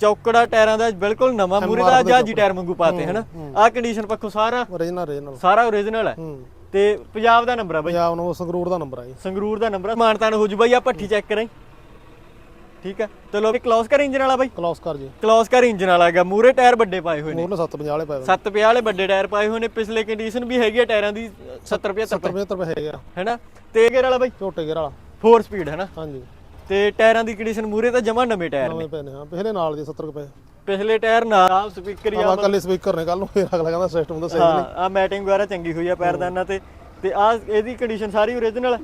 ਚੌਕੜਾ ਟਾਇਰਾਂ ਦਾ ਬਿਲਕੁਲ ਨਵਾਂ ਮੂਰੇ ਦਾ ਜਹਾਜੀ ਟਾਇਰ ਵਾਂਗੂ ਪਾਤੇ ਹਨਾ? ਆਹ ਕੰਡੀਸ਼ਨ ਪੱਖੋਂ ਸਾਰਾ ਓਰੀਜਨਲ ਓਰੀਜਨਲ ਸਾਰਾ ਓਰੀਜਨਲ ਹੈ। ਤੇ ਪੰਜਾਬ ਦਾ ਨੰਬਰ ਆ ਬਾਈ? ਪੰਜਾਬ ਨੂੰ ਸੰਗਰੂਰ ਦਾ ਨੰਬਰ ਆ ਜੀ। ਸੰਗਰੂਰ ਦਾ ਨੰਬਰ ਆ। ਮਾਨਤਾਨ ਹੋ ਜੂ ਬਾਈ ਆ ਭੱਠੀ ਚੈੱਕ ਕਰਾਂ ਠੀਕ ਹੈ? ਚਲੋ ਵੀ ਕਲੋਸ ਕਰ ਇੰਜਨ ਵਾਲਾ ਬਾਈ। ਕਲੋਸ ਕਰ ਜੀ। ਕਲੋਸ ਕਰ ਇੰਜਨ ਵਾਲਾ ਹੈਗਾ। ਮੂਰੇ ਟਾਇਰ ਵੱਡੇ ਪਾਏ ਹੋਏ ਨੇ। ਮੋਰਲੇ 750 ਵਾਲੇ ਪਏ 750 ਵਾਲੇ ਵੱਡੇ ਟਾਇਰ ਪਾਏ ਹੋਏ ਨੇ। ਪਿਛਲੇ ਕੰਡੀਸ਼ਨ ਵੀ ਹੈਗੀ ਆ ਟਾਇਰਾਂ ਦੀ 70 75 70 ਰੁਪਏ ਹੈਗੇ ਆ। ਹੈਨਾ? ਤੇ ਗੇਅਰ ਵਾਲਾ ਬਾਈ? ਝੋਟੇ ਗੇਰ ਵਾਲਾ। 4 ਸਪੀਡ ਹੈਨਾ? ਹਾਂਜੀ। ਤੇ ਟਾਇਰਾਂ ਦੀ ਕੰਡੀਸ਼ਨ ਮੂਰੇ ਤਾਂ ਜਮਾ ਨਵੇਂ ਟਾਇਰ ਨੇ। ਨਵੇਂ ਪਏ ਨੇ ਹਾਂ ਪਿਛਲੇ ਨਾਲ ਦੀ 70 ਰੁਪਏ ਪਿਛਲੇ ਟਾਇਰ ਨਾਲ ਸਪੀਕਰ ਹੀ ਆ ਕੱਲੇ ਸਪੀਕਰ ਨੇ ਕੱਲ ਨੂੰ ਫੇਰ ਅਗਲਾ ਕਹਿੰਦਾ ਸਿਸਟਮ ਦਾ ਸਹੀ ਹਾਂ ਆ ਮੈਟਿੰਗ ਵਗੈਰਾ ਚੰਗੀ ਹੋਈ ਆ ਪੈਰਦਾਨਾਂ ਤੇ। ਤੇ ਆ ਇਹਦੀ ਕੰਡੀਸ਼ਨ ਸਾਰੀ ਓਰੀਜਨਲ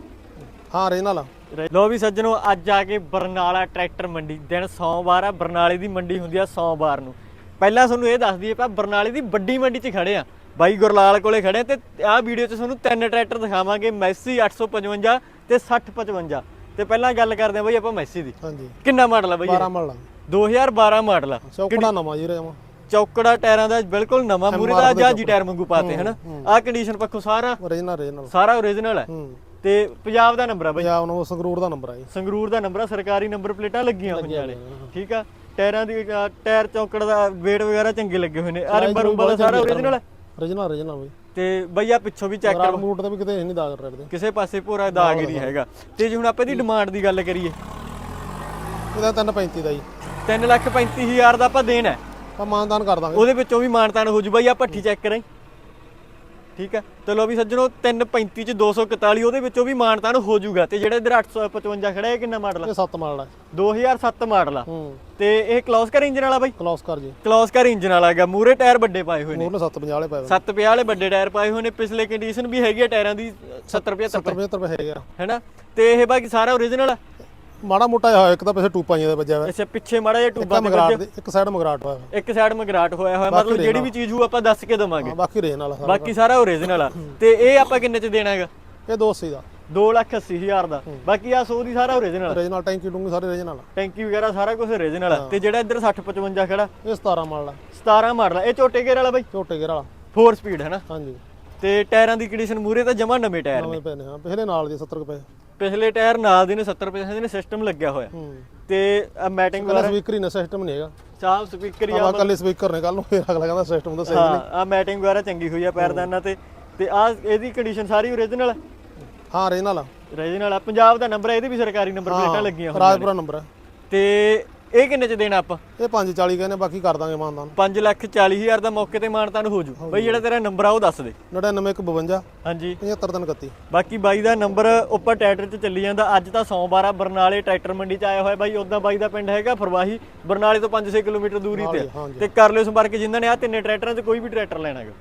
ਹਾਂ ਓਰੀਜਨਲ ਆ। ਲੋ ਵੀ ਸੱਜਣੋ ਅੱਜ ਆ ਕੇ ਬਰਨਾਲਾ ਟਰੈਕਟਰ ਮੰਡੀ। ਦਿਨ ਸੋਮਵਾਰ ਆ ਬਰਨਾਲੇ ਦੀ ਮੰਡੀ ਹੁੰਦੀ ਆ ਸੋਮਵਾਰ ਨੂੰ। ਪਹਿਲਾਂ ਤੁਹਾਨੂੰ ਇਹ ਦੱਸ ਦਈਏ ਪਾ ਬਰਨਾਲੇ ਦੀ ਵੱਡੀ ਮੰਡੀ 'ਚ ਖੜੇ ਆ। ਬਾਈ ਗੁਰਲਾਲ ਕੋਲੇ ਖੜੇ ਆ ਤੇ ਆਹ ਵੀਡੀਓ 'ਚ ਤੁਹਾਨੂੰ ਤਿੰਨ ਟਰੈਕਟਰ ਦਿਖਾਵਾਂਗੇ ਮੈਸੀ 855 ਤੇ 6055 ਤੇ ਪਹਿਲਾਂ ਗੱਲ ਕਰਦੇ ਆ ਬਾਈ ਆਪਾਂ ਮੈਸੀ ਦੀ। ਹਾਂਜੀ। ਕਿੰਨਾ ਮਾਡਲ ਆ ਬਾਈ 12 ਮੱਲਾ 2012 ਮਾਡਲ ਆ। ਚੌਕੜਾ ਨਵਾਂ ਜੀ ਰੇਵਾ ਚੌਕੜਾ ਟਾਇਰਾਂ ਦਾ ਬਿਲਕੁਲ ਨਵਾਂ ਮੂਰੇ ਦਾ ਜਹਾਜੀ ਟਾਇਰ ਵਾਂਗੂ ਪਾਤੇ ਹਨਾ? ਆਹ ਕੰਡੀਸ਼ਨ ਪੱਖੋਂ ਸਾਰਾ ਓਰੀਜਨਲ ਓਰੀਜਨਲ ਸਾਰਾ ਓਰੀਜਨਲ ਹੈ। ਤੇ ਪੰਜਾਬ ਦਾ ਨੰਬਰ ਆ ਬਾਈ। ਪੰਜਾਬ ਨੂੰ ਸੰਗਰੂਰ ਦਾ ਨੰਬਰ ਆ ਜੀ। ਸੰਗਰੂਰ ਦਾ ਨੰਬਰ ਆ ਸਰਕਾਰੀ ਨੰਬਰ ਪਲੇਟਾਂ ਲੱਗੀਆਂ ਹੋਈਆਂ ਨੇ। ਠੀਕ ਆ? ਟਾਇਰਾਂ ਦੀ ਟਾਇਰ ਚੌਕੜ ਦਾ weight ਵਗੈਰਾ ਚੰਗੇ ਲੱਗੇ ਹੋਏ ਨੇ। ਆਰ ਨੰਬਰ ਵਾਲਾ ਸਾਰਾ ਓਰੀਜਨਲ ਹੈ ਓਰੀਜਨਲ ਓਰੀਜਨਲ ਬਈ। ਤੇ ਬਈ ਆ ਪਿੱਛੋਂ ਵੀ ਚੈੱਕ ਰਾਮ ਰੂਟ ਤੇ ਵੀ ਕਿਤੇ ਨਹੀਂ ਦਾਗ ਰਹੇ ਕਿਸੇ ਪਾਸੇ ਪੂਰਾ ਦਾਗ ਹੀ ਨਹੀਂ ਹੈਗਾ। ਤੇ ਜੇ ਹੁਣ ਆਪਾਂ ਇਹਦੀ ਡਿਮਾਂਡ ਦੀ ਗੱਲ ਕਰੀਏ। ਇਹਦਾ 335 ਦਾ ਜੀ। 3 ਲੱਖ 35000 ਦਾ ਆਪਾਂ ਦੇਣਾ। ਹੈ। ਆਪਾਂ ਮਾਨਦਾਨ ਕਰ ਦਾਂਗੇ। ਉਹਦੇ ਵਿੱਚੋਂ ਵੀ ਮਾਨਤਾਨ ਹੋ ਜੂ। ਬਾਈ ਆ ਭੱਠੀ ਚੈੱਕ ਕਰਾਂ ਠੀਕ ਹੈ? ਚਲੋ ਵੀ ਸੱਜਣੋ 335 ਚ 241 ਉਹਦੇ ਵਿੱਚੋਂ ਵੀ ਮਾਨਤਾਨ ਹੋ ਜੂਗਾ। ਤੇ ਜਿਹੜਾ ਇਧਰ 855 ਖੜਾ ਹੈ ਕਿੰਨਾ ਮਾਡਲ ਇਹ 7 ਮਾਡਲ ਆ 2007 ਮਾਡਲ ਆ। ਹੂੰ। ਤੇ ਇਹ ਕਲੋਸ ਕਰ ਇੰਜਨ ਵਾਲਾ ਬਾਈ? ਕਲੋਸ ਕਰ ਜੀ। ਕਲੋਸ ਕਰ ਇੰਜਨ ਵਾਲਾ ਹੈਗਾ। ਮੂਰੇ ਟਾਇਰ ਵੱਡੇ ਪਾਏ ਹੋਏ ਨੇ। ਮੋਰਲੇ 750 ਵਾਲੇ ਪਏ 750 ਵਾਲੇ ਵੱਡੇ ਟਾਇਰ ਪਾਏ ਹੋਏ ਨੇ। ਪਿਛਲੇ ਕੰਡੀਸ਼ਨ ਵੀ ਹੈਗੀ ਆ ਟਾਇਰਾਂ ਦੀ 70 75 70 ਰੁਪਏ ਹੈਗੇ ਆ। ਹੈਨਾ? ਤੇ ਇਹ ਬਾਕੀ ਸਾਰਾ ਓਰੀਜਨਲ ਆ। ਮਾੜਾ ਮੋਟਾ ਹੋਇਆ ਇੱਕ ਤਾਂ ਪਿੱਛੇ ਟੂਪਾਂ ਜਿਹਾ ਵੱਜਿਆ ਹੋਇਆ। ਅੱਛਾ ਪਿੱਛੇ ਮਾੜਾ ਜਿਹਾ ਇੱਕ ਟੂਬਾ ਤੇ ਮਗਰਾਟ ਦੇ ਇੱਕ ਸਾਈਡ ਮਗਰਾਟ ਹੋਇਆ ਹੋਇਆ। ਇੱਕ ਸਾਈਡ ਮਗਰਾਟ ਹੋਇਆ ਹੋਇਆ ਮਤਲਬ ਜਿਹੜੀ ਵੀ ਚੀਜ਼ ਹੋ ਆਪਾਂ ਦੱਸ ਕੇ ਦਵਾਂਗੇ। ਹਾਂ ਬਾਕੀ ਰੇਨ ਵਾਲਾ ਸਾਰਾ ਬਾਕੀ ਸਾਰਾ ਓਰੀਜਨਲ ਆ। ਤੇ ਇਹ ਆਪਾਂ ਕਿੰਨੇ ਚ ਦੇਣਾ ਹੈਗਾ? ਇਹ 280 ਦਾ। 2 ਲੱਖ 80 ਹਜ਼ਾਰ ਦਾ। ਬਾਕੀ ਆ 100 ਦੀ ਸਾਰਾ ਓਰੀਜਨਲ ਓਰੀਜਨਲ ਟੈਂਕੀ ਟੂੰਗੀ ਸਾਰੇ ਓਰੀਜਨਲ ਟੈਂਕੀ ਵਗੈਰਾ ਸਾਰਾ ਕੁਝ ਓਰੀਜਨਲ ਆ। ਤੇ ਜਿਹੜਾ ਇੱਧਰ 60 55 ਖੜਾ? ਇਹ 17 ਮਾਡਲ ਆ। 17 ਮਾਡਲ ਆ। ਇਹ ਝੋਟੇ ਗੇਅਰ ਵਾਲਾ ਬਾਈ? ਝੋਟੇ ਗੇਰ ਵਾਲਾ। 4 ਸਪੀਡ ਹੈ ਨਾ? ਹਾਂਜੀ। ਤੇ ਟਾਇਰਾਂ ਦੀ ਕੰਡੀਸ਼ਨ ਮੂਰੇ ਤਾਂ ਜਮਾ ਨਵੇਂ ਟਾਇਰ ਨਵੇਂ ਪਏ ਨੇ ਹਾਂ। ਪਿਛਲੇ ਨਾਲ ਦੀ 70 ਰੁਪਏ ਪਿਛਲੇ ਟਾਇਰ ਨਾਲ ਦੇ ਨੇ 70 ਰੁਪਏ ਦੇ ਨੇ ਸਿਸਟਮ ਲੱਗਿਆ ਹੋਇਆ। ਹੂੰ। ਤੇ ਮੈਟਿੰਗ ਕੱਲਾ ਸਪੀਕਰ ਹੀ ਨਾ ਸਿਸਟਮ ਨਹੀਂ ਹੈਗਾ। ਸਾਫ਼ ਸਪੀਕਰ ਹੀ ਆ ਕੱਲੇ ਸਪੀਕਰ ਨੇ ਕੱਲ ਨੂੰ ਫੇਰ ਅਗਲਾ ਕਹਿੰਦਾ ਸਿਸਟਮ ਦਾ ਸਹੀ ਹਾਂ ਆ ਮੈਟਿੰਗ ਵਗੈਰਾ ਚੰਗੀ ਹੋਈ ਆ ਪੈਰਦਾਨਾਂ ਤੇ। ਤੇ ਆ ਇਹਦੀ ਕੰਡੀਸ਼ਨ ਸਾਰੀ ਓਰੀਜਨਲ ਹਾਂ ਓਰੀਜਨਲ ਆ। ਓਰੀਜਨਲ ਆ। ਪੰਜਾਬ ਦਾ ਨੰਬਰ ਆ ਇਹਦੇ ਵੀ ਸਰਕਾਰੀ ਨੰਬਰ ਪਲੇਟਾਂ ਲੱਗੀਆਂ ਹੋਈਆਂ ਰਾਜਪੁਰਾ ਨੰਬਰ ਹੈ ਤੇ ਇਹ ਕਿੰਨੇ ਚ ਦੇਣਾ ਆਪਾਂ? ਇਹ 540 ਕਹਿੰਦੇ ਬਾਕੀ ਕਰ ਦਾਂਗੇ ਮਾਨਦਾਨ 5 ਲੱਖ 40 ਹਜ਼ਾਰ ਦਾ ਮੌਕੇ ਤੇ ਮਾਨਤਾਨ ਹੋ ਜੂ ਬਈ ਜਿਹੜਾ ਤੇਰਾ ਨੰਬਰ ਆ ਉਹ ਦੱਸ ਦੇ। 9952 ਹਾਂਜੀ। 75331 ਬਾਕੀ ਬਾਈ ਦਾ ਨੰਬਰ ਉੱਪਰ ਟਰੈਕਟਰ 'ਚ ਚੱਲੀ ਜਾਂਦਾ। ਅੱਜ ਤਾਂ ਸੋਮਵਾਰ ਆ ਬਰਨਾਲੇ ਟਰੈਕਟਰ ਮੰਡੀ 'ਚ ਆਇਆ ਹੋਇਆ ਬਾਈ। ਉਦਾਂ ਬਾਈ ਦਾ ਪਿੰਡ ਹੈਗਾ ਫਰਵਾਹੀ। ਬਰਨਾਲੇ ਤੋਂ 5-6 ਕਿਲੋਮੀਟਰ ਦੂਰੀ ਤੇ। ਤੇ ਕਰ ਲਿਓ ਸੰਪਰਕ ਜਿਨ੍ਹਾਂ ਨੇ ਆ ਤਿੰਨੇ ਟਰੈਕਟਰਾਂ 'ਚ ਕੋਈ ਵੀ ਟਰੈਕਟਰ ਲੈਣਾ ਹੈਗਾ।